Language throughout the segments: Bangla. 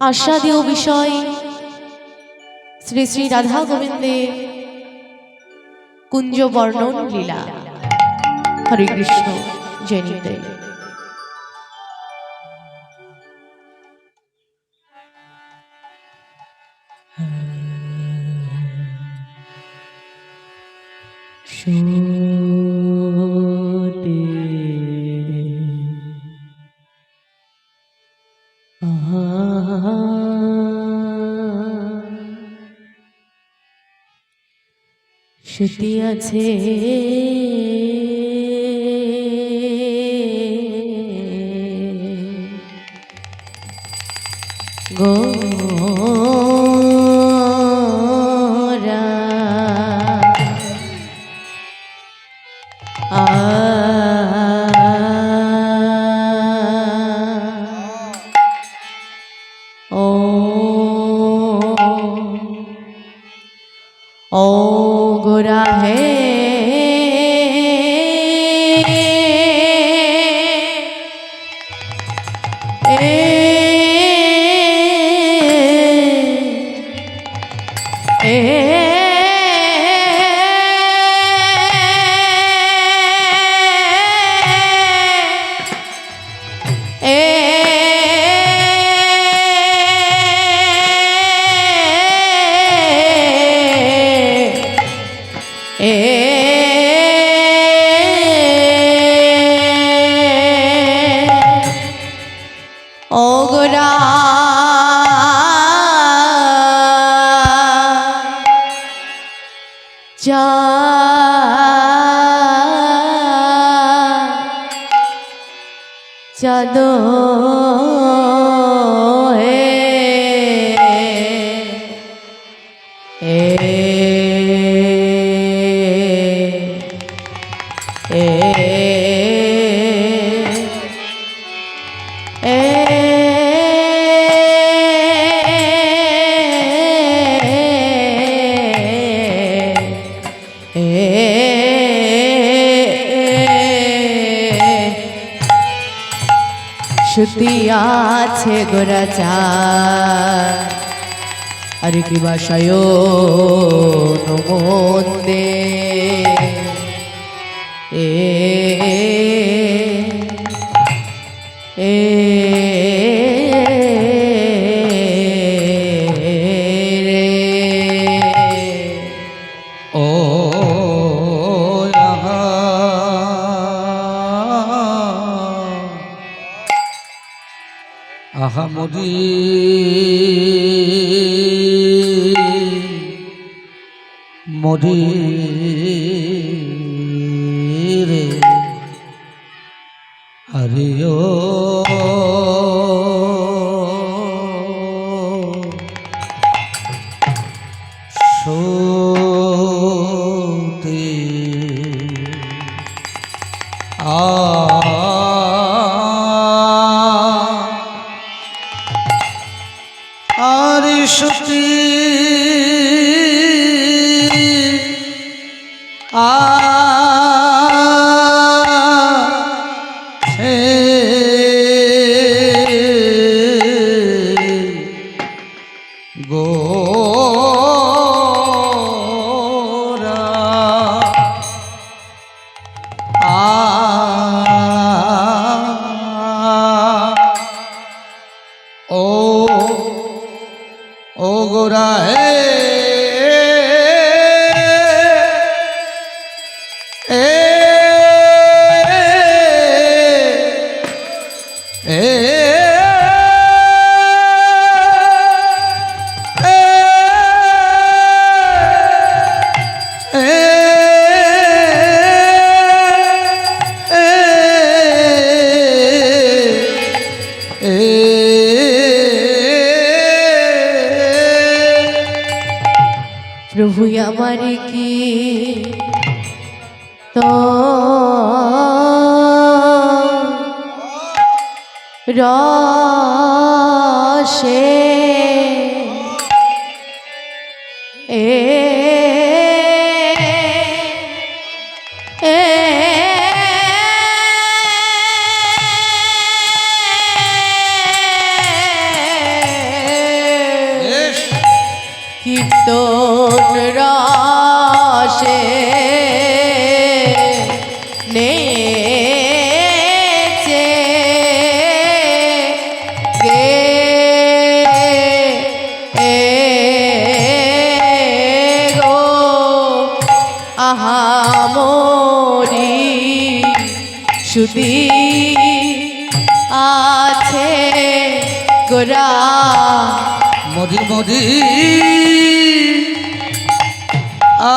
আস্বাদীয় বিষয়। শ্রী শ্রী রাধা গোবিন্দের কুঞ্জ বর্ণন লীলা। হরে কৃষ্ণ জয়নিতে শ্রুতি আছে। যা চাঁদ শ্রুতি আছে গোরাচা আর কি বাসায় এ এ আহামদি মরি গোরা তো রসে তোরা। মধি মধি আ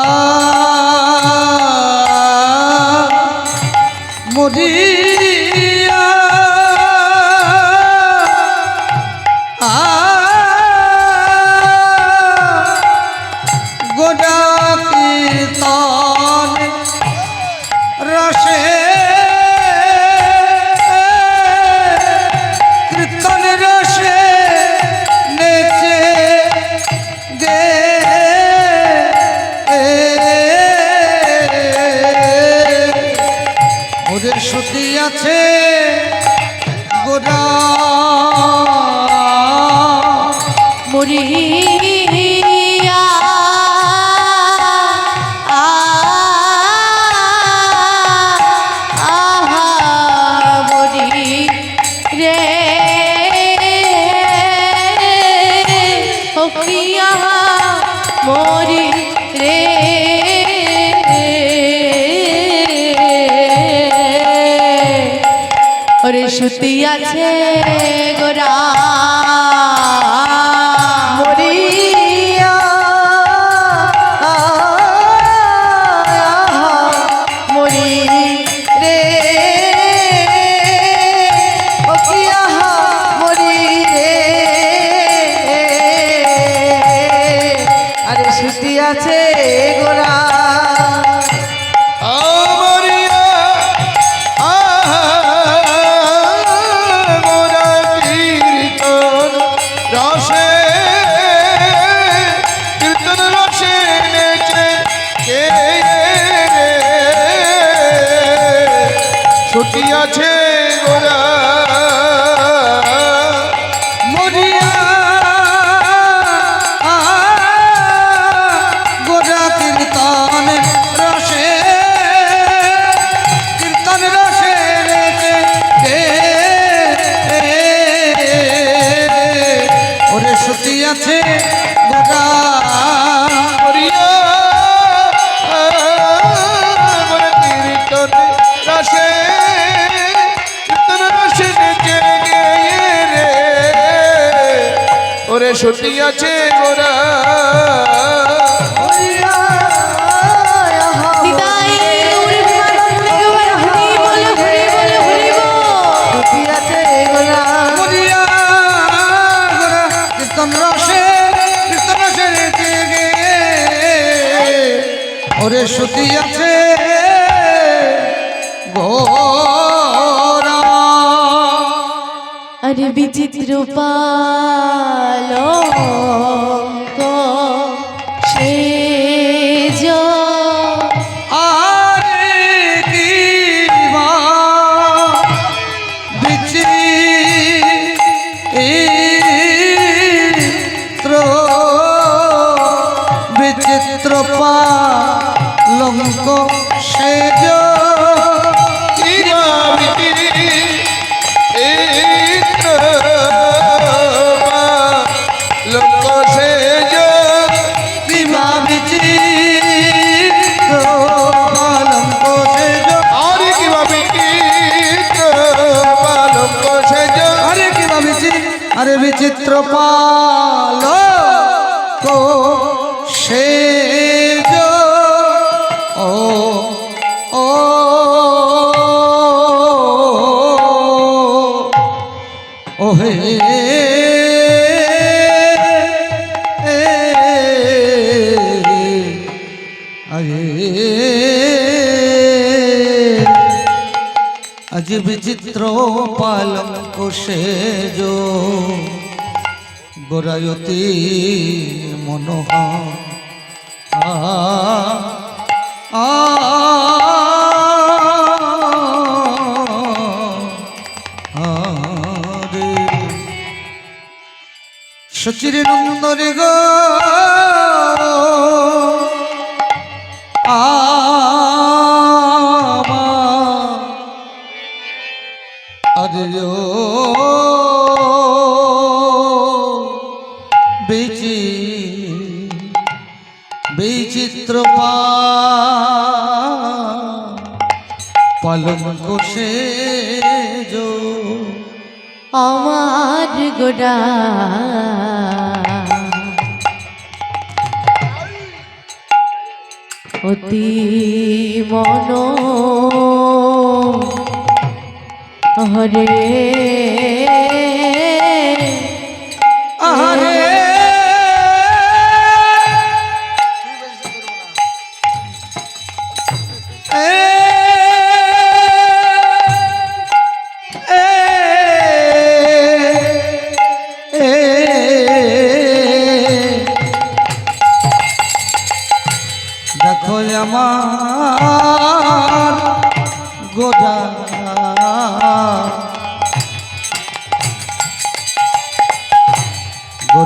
সত্যি আছে হইয়াছে কীর্তন সেরেছে রে ওরে সতী আছে আর বিচিত্র পাল আরে বিচিত্র পাল সে বিচিত্র পালম সে যো গোরায়তি মনোহ আ সচির নন্দরে গো যো আমার গোড়া। অতি মন হরে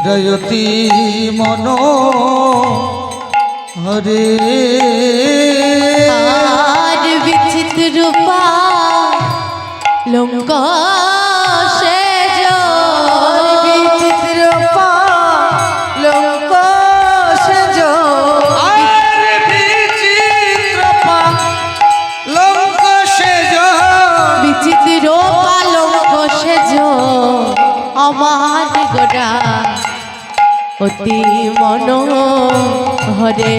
গোদয়তী মন। হরে আর বিচিত্র রূপা লঙ্ক অতি মন হরে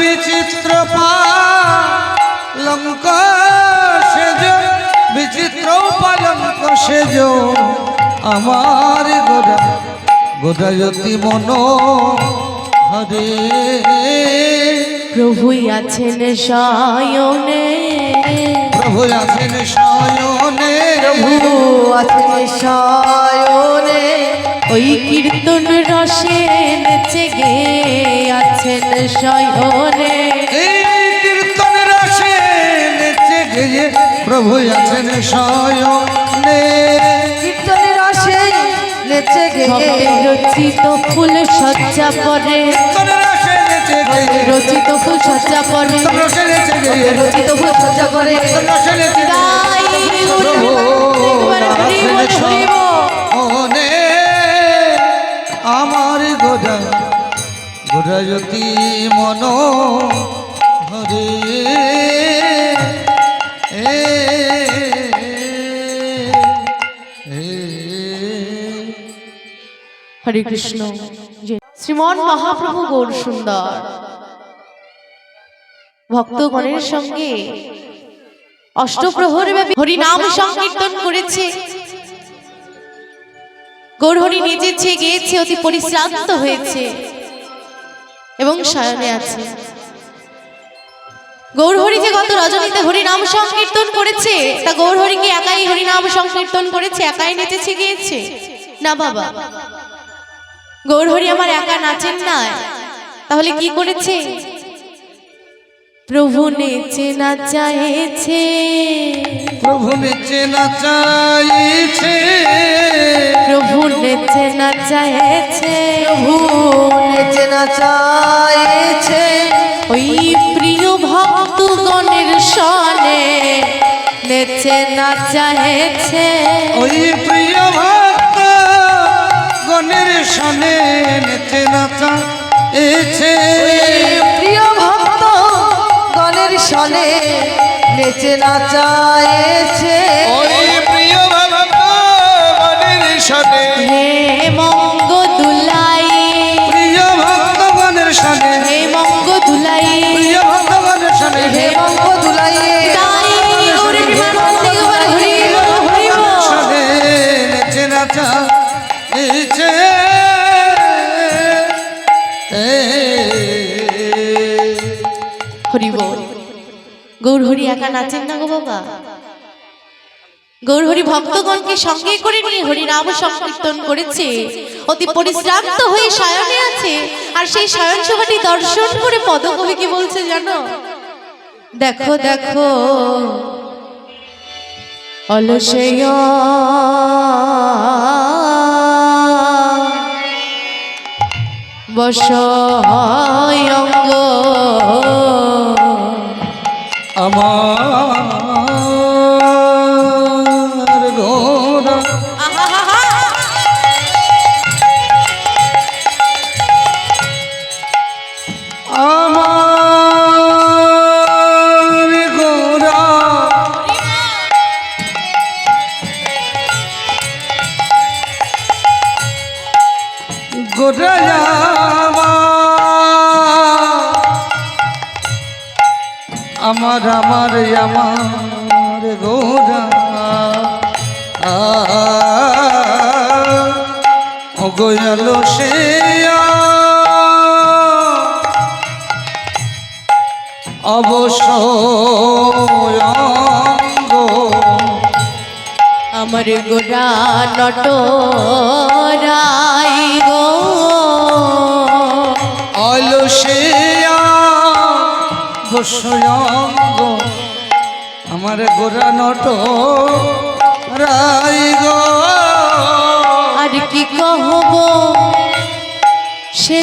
বিচিত্র পালঙ্ক সেজ বিচিত্র পালঙ্ক সেজ আমার গোদা গোদায়তী মন হরে প্রভুই আছেন শয়নে। প্রভু আছেন শয়নে। প্রভু আছেন শয়নে। ওই কীর্তন রসে নেচে গে আছেন শয়নে এই কীর্তন রসে নেচে গেয়ে প্রভু আছেন শয়নে কীর্তন রসে নেচে গে রচিত ফুল সজ্জা পরে রচিত ফুল সজ্জা পরে রচিত ফুল সজ্জা গেয়ে গাই প্রভু আমার গোদা গোদায়তী মন হরে এ, হরে কৃষ্ণ। শ্রীমন মহাপ্রভু গৌর সুন্দর। ভক্তগণের সঙ্গে অষ্টপ্রহর ব্যাপী হরিনাম সংকীর্তন করেছে। গৌরহরি নেচেছে গিয়েছে, অতি পরিশ্রান্ত হয়েছে এবং শয়নে আছে। গৌরহরি যে গত রজনীতে হরিনাম সংকীর্তন করেছে, তা গৌরহরিকে একাই হরিনাম সংকীর্তন করেছে, একাই নেচেছে, গিয়েছে? না বাবা। গৌরহরি আমার একা নাচেন না তাহলে কি করেছে? প্রভু নেচে নাচাইছে প্রভু নিচে না চাইছে। প্রভু নেচে নাচাইছে প্রভু নেচে নাচাইছে ওই প্রিয় ভক্তগণের সনে নেচে নাচাইছে ওই প্রিয় ভক্ত গণের সনে নেচে প্রিয় ভক্ত সনে নেচে নাচাইছে ওই প্রিয় সনে হে মঙ্গ গৌর হরি একা নাচেন না গো বাবা গৌরহরি ভক্তগণকে সঙ্গে করে নিয়ে হরিনাম সংকীর্তন করেছে। অতি পরিশ্রান্ত হয়ে শয়নে আছে আর সেই শয়ন সভাটি দর্শন করে পদকবি কি বলছে, জানো, দেখো দেখো, অলসেয় বস অঙ্গ আমার আমার আমার আমার গোরা। অগয়ালো সে অবসয়ঙ্গ। আমার গোরা নট রাই গো। বসয়ঙ্গ আমার গোরা নট রাই গো। আর কি কহব? সে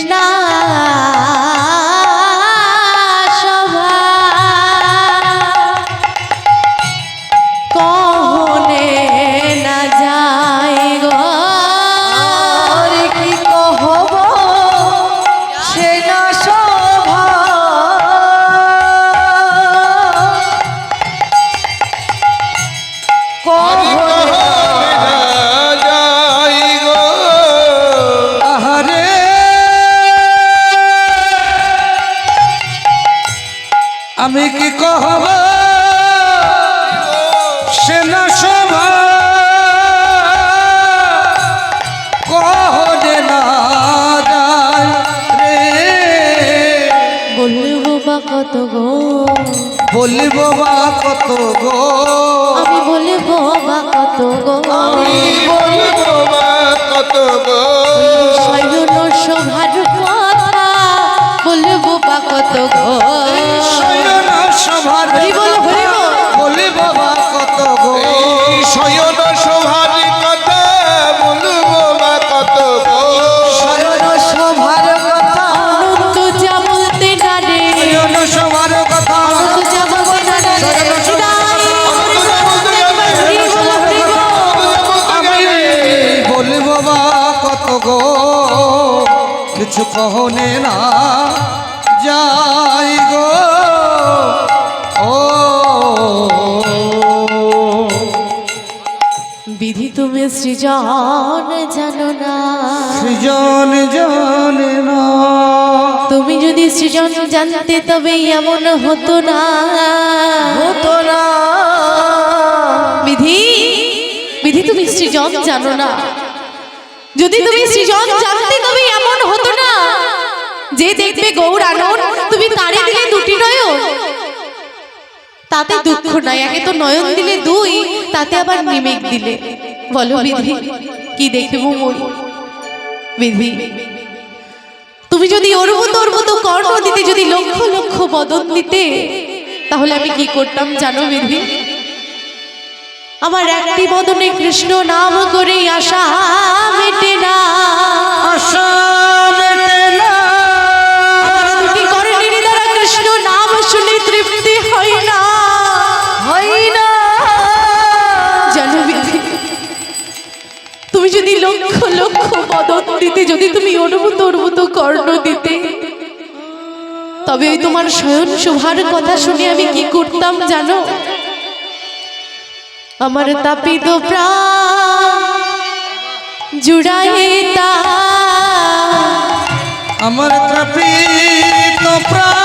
বলিব বা কত গো? আমি বলব বা কত গো? আমি বলব বা কত গো? শয়ন শোভার কথা বলব বা কত গো? শয়ন শোভার বলিব বা কত গো? শয়ন কহনে না যাই গো। ও। বিধি তুমি সৃজন জানো না। সৃজন জানে না। তুমি যদি সৃজন জানতে তবে এমন হতো না। হতো না। বিধি বিধি তুমি সৃজন জানো না। যদি তুমি সৃজন জানতে তবে এমন হতো না যে দেখবে গৌর আনন তুমি তারে দিলে দুটি নয়ন। তাতে দুঃখ নাই একে তো নয়ন দিলে দুই, তাতে আবার নিমেক দিলে। বলো বিধি, কি দেখব মোর বিধি, তুমি যদি ওর মতো ওর মতো কর্ণ দিতে, যদি লক্ষ লক্ষ বদন দিতে, তাহলে আমি কি করতাম জানো বিধি? আমার একটি বদনে কৃষ্ণ নাম করে আশা মেটে না। আশা লক্ষ লক্ষ বদন দিতে যদি তুমি অনুভূত অনুভূত কর্ণ দিতে। তবে ওই তোমার শয়ন শোভার কথা শুনে আমি কি করতাম জানো? আমার তাপিত প্রাণ জুড়াইতা আমার তৃপিত জুড়াইতা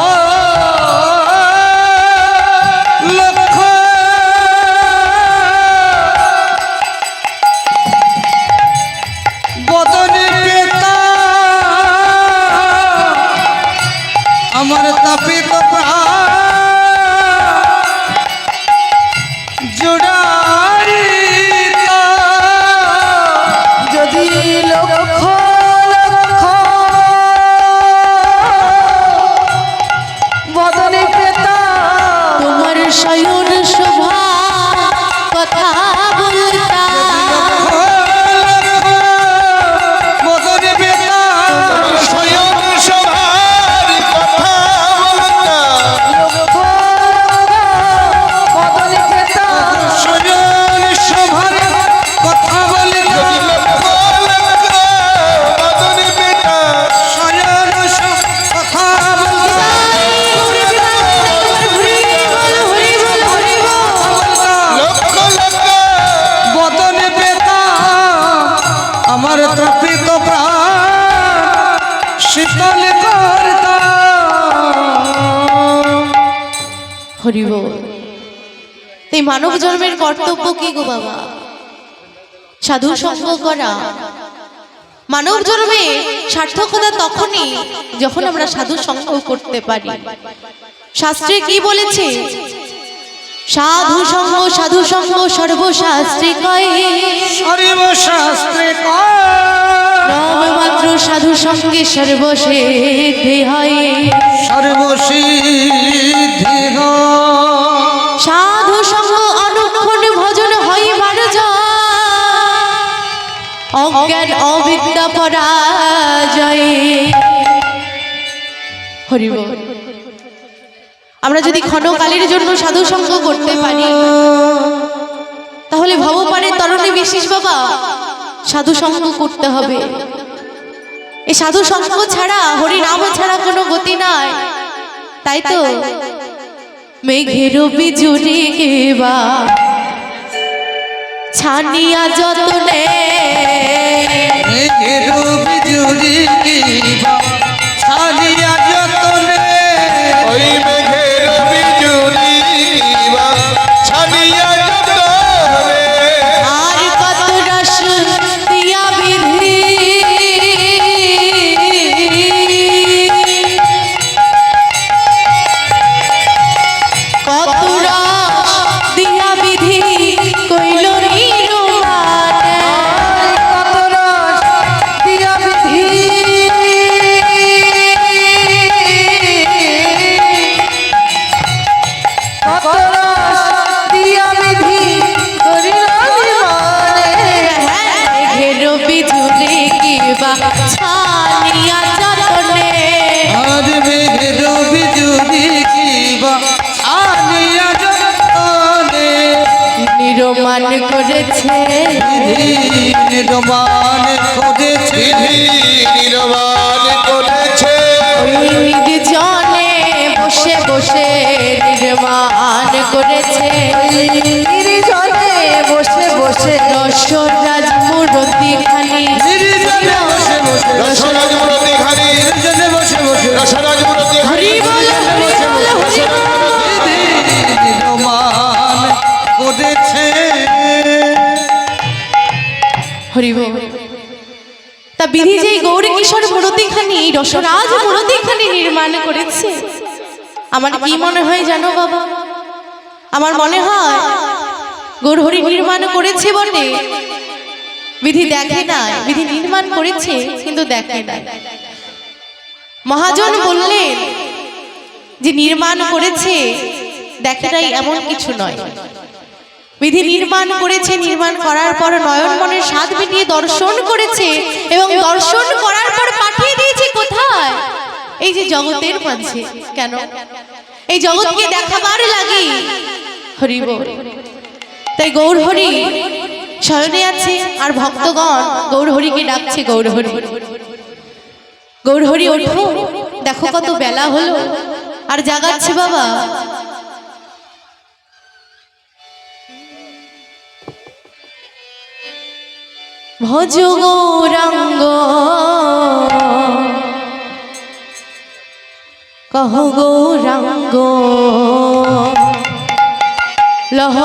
হরিব এই মানব জন্মের কর্তব্য কি গো বাবা? সাধু সঙ্গ করা। মানব জন্মে সার্থকতা তখনই যখন আমরা সাধু সঙ্গ করতে পারি। শাস্ত্রে কি বলেছে? সাধু সঙ্গ সাধু সঙ্গ সর্বশাস্ত্রে কয়ে। সর্বশাস্ত্রে নব মাত্র সাধু সঙ্গে সর্বশেষে হয়। সর্বসিদ্ধি সাধু সঙ্গ অনুক্ষণ ভজন হইবার জয়। অজ্ঞান অবিদ্যা পরাজয়। হরিব আমরা যদি ক্ষণকালের জন্য সাধু সঙ্গ করতে পারি। তাহলে ভবপারের তরণে বিশেষ বাবা সাধু সঙ্গ করতে হবে। এই সাধু সঙ্গ ছাড়া হরি নাম ছাড়া কোনো গতি নাই। তাই তো মেঘের বিজুরি কেবা ছানিয়া যতনে। মেঘের বিজুরি কিবা ছাড়িয়া যতনে। ওই ছানিয়া যতনে আজ মেঘের বিজুরি কিবা ছাড়িয়া যতনে নিরমান করেছে। নির্মাণ করেছে। বিধি নির্মাণ করেছে। নির্জনে বসে বসে নির্মাণ করেছে। নির্জনে বসে বসে দশরাজ মূর্তি খালি নির্জনে বসে বসে রসরাজ মূরতি রসরাজ মূরতি হরি করেছে তা বিধি যে গৌরী কিশোর মূর্তিখানি রসরাজ মূর্তিখানি নির্মাণ করেছে আমার কি মনে হয় জানো বাবা? আমার মনে হয় গৌরহরি নির্মাণ করেছে বটে। বিধি দেখে না বিধি নির্মাণ করেছে কিন্তু দেখে না মহাজন বললেন যে নির্মাণ করেছে দেখে নাই এমন কিছু নয়। বিধি নির্মাণ করেছে নির্মাণ করার পর নয়ন মনের স্বাদ মিটিয়ে দর্শন করেছে এবং দর্শন করার পর পাঠিয়ে দিয়েছে কোথায়? এই যে জগতের মাঝে। কেন? এই জগৎকে দেখাবার লাগে। হরিব তাই গৌর হরি শয়নে আছে আর ভক্তগণ গৌর হরিকে ডাকছে গৌর হরি গৌর হরি ওঠো। দেখো কত বেলা হলো। আর জাগাচ্ছে বাবা। ভজ গৌরাঙ্গ। কহ গৌরাঙ্গ। লহ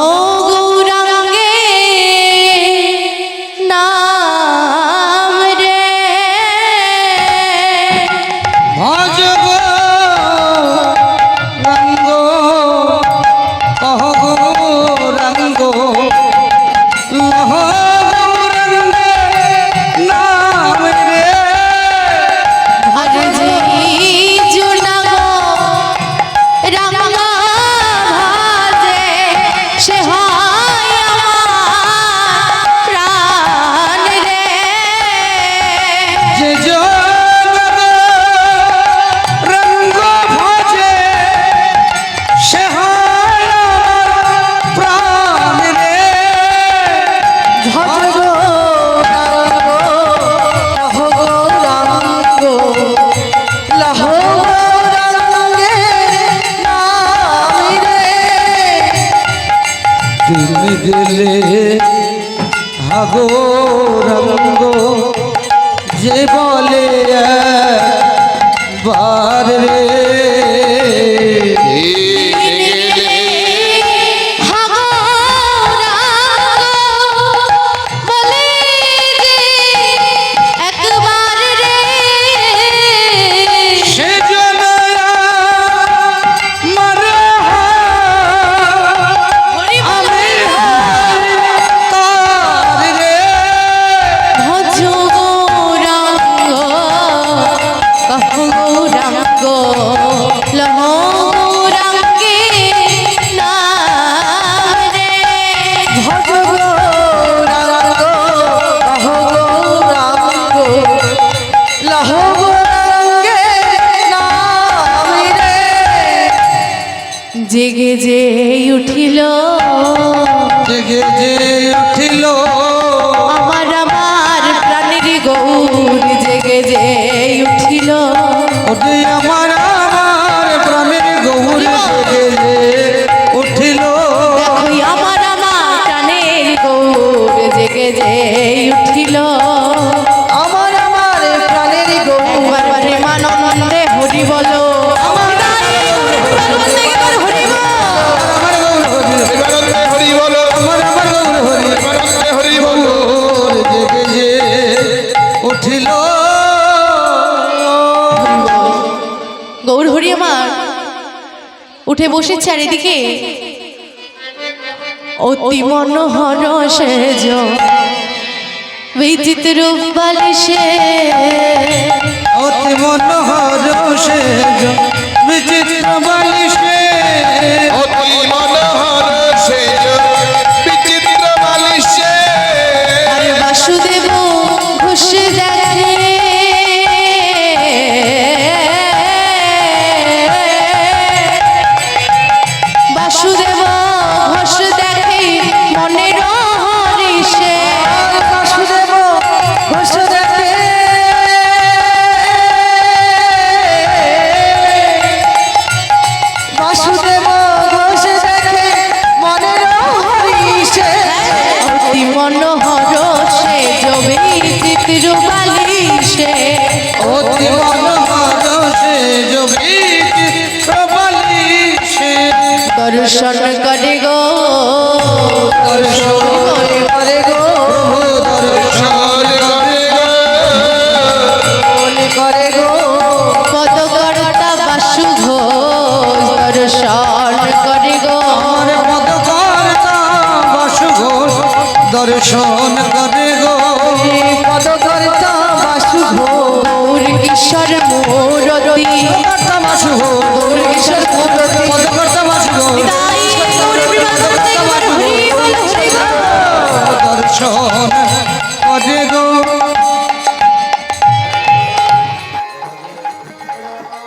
আমার উঠে বসে চারিদিকে অতি মনোহর সেজ। বিচিত্র বালিশে অতি মনোহর সেজ। বিচিত্র বালিশে অতি মনোহর shut up.